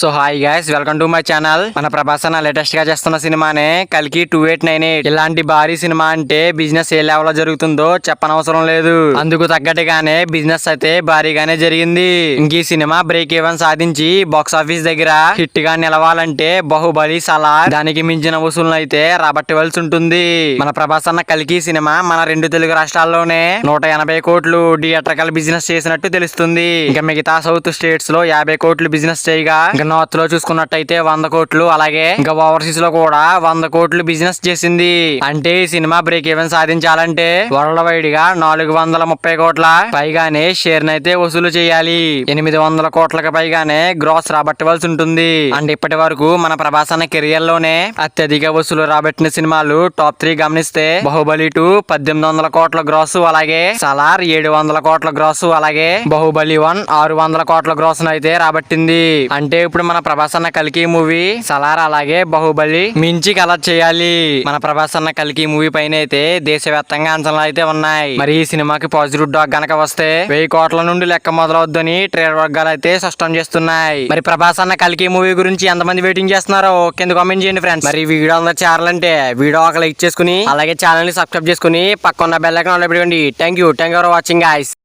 So hi guys welcome to my channel. మన ప్రభాస్ అన్న లేటెస్ట్గా చేస్తున్న సినిమానే కలికి టూ ఎయిట్ నైన్ ఎయిట్ ఇలాంటి భారీ సినిమా అంటే బిజినెస్ ఏ లెవెల్లో జరుగుతుందో చెప్పనవసరం లేదు. అందుకు తగ్గట్టుగానే బిజినెస్ అయితే భారీగానే జరిగింది. ఇంక ఈ సినిమా బ్రేక్ ఈవెన్ సాధించి బాక్స్ ఆఫీస్ దగ్గర హిట్గా నిలవాలంటే బాహుబలి సలా దానికి మించిన వసూలు అయితే రాబట్టవలసి ఉంటుంది. మన ప్రభాస్ అన్న కలికి సినిమా మన రెండు తెలుగు రాష్ట్రాల్లోనే నూట ఎనభై కోట్లు థియేటర్కల్ బిజినెస్ చేసినట్టు తెలుస్తుంది. ఇంకా మిగతా సౌత్ స్టేట్స్లో యాభై కోట్లు బిజినెస్ చేయగా ఇంకా నార్త్లో చూసుకున్నట్టయితే వంద కోట్లు అలాగే ఇంకా ఓవర్సీస్లో కూడా వంద కోట్లు బిజినెస్ చేసింది. అంటే ఈ సినిమా బ్రేక్ ఈవెన్ సాధించాలంటే వరల్డ్ వైడ్గా నాలుగు వందల ముప్పై కోట్ల పైగానే షేర్ అయితే వసూలు చేయాలి. ఎనిమిది వందల కోట్లకు పైగానే గ్రాస్ రాబట్టవలసి ఉంటుంది. అండ్ ఇప్పటి వరకు మన ప్రభాస్ అన్న కెరియర్లోనే అత్యధిక వసూలు రాబట్టిన సినిమాలు టాప్ త్రీ గమనిస్తే బాహుబలి టూ పద్దెనిమిది వందల కోట్ల గ్రాస్ అలాగే సలార్ ఏడు వందల కోట్ల గ్రాస్ అలాగే బాహుబలి వన్ ఆరు వందల కోట్ల గ్రాస్ అయితే రాబట్టింది. అంటే ఇప్పుడు మన ప్రభాస్ అన్న కలికి మూవీ సలార్ అలాగే బాహుబలి మించి కలర్ చేయాలి. మన ప్రభాస్ అన్న కలికి మూవీ పైన అయితే దేశవ్యాప్తంగా అంచనాలు అయితే ఉన్నాయి. మరి ఈ సినిమాకి పాజిటివ్ డాక్ గనక వస్తే వెయ్యి కోట్ల నుండి లెక్క మొదలవద్దని ట్రేడ్ వర్గాలు అయితే స్పష్టం చేస్తున్నాయి. మరి ప్రభాస్ అన్న కలికి మూవీ గురించి ఎంతమంది వెయిటింగ్ చేస్తున్నారో కింద కామెంట్ చేయండి ఫ్రెండ్స్. మరి వీడియో అందరూ చేరాలంటే వీడియో ఒక లైక్ చేసుకుని అలాగే ఛానల్ని సబ్స్క్రైబ్ చేసుకుని పక్కన బెల్ ఐకాన్ పెట్టుకోండి. Thank you thank you for watching guys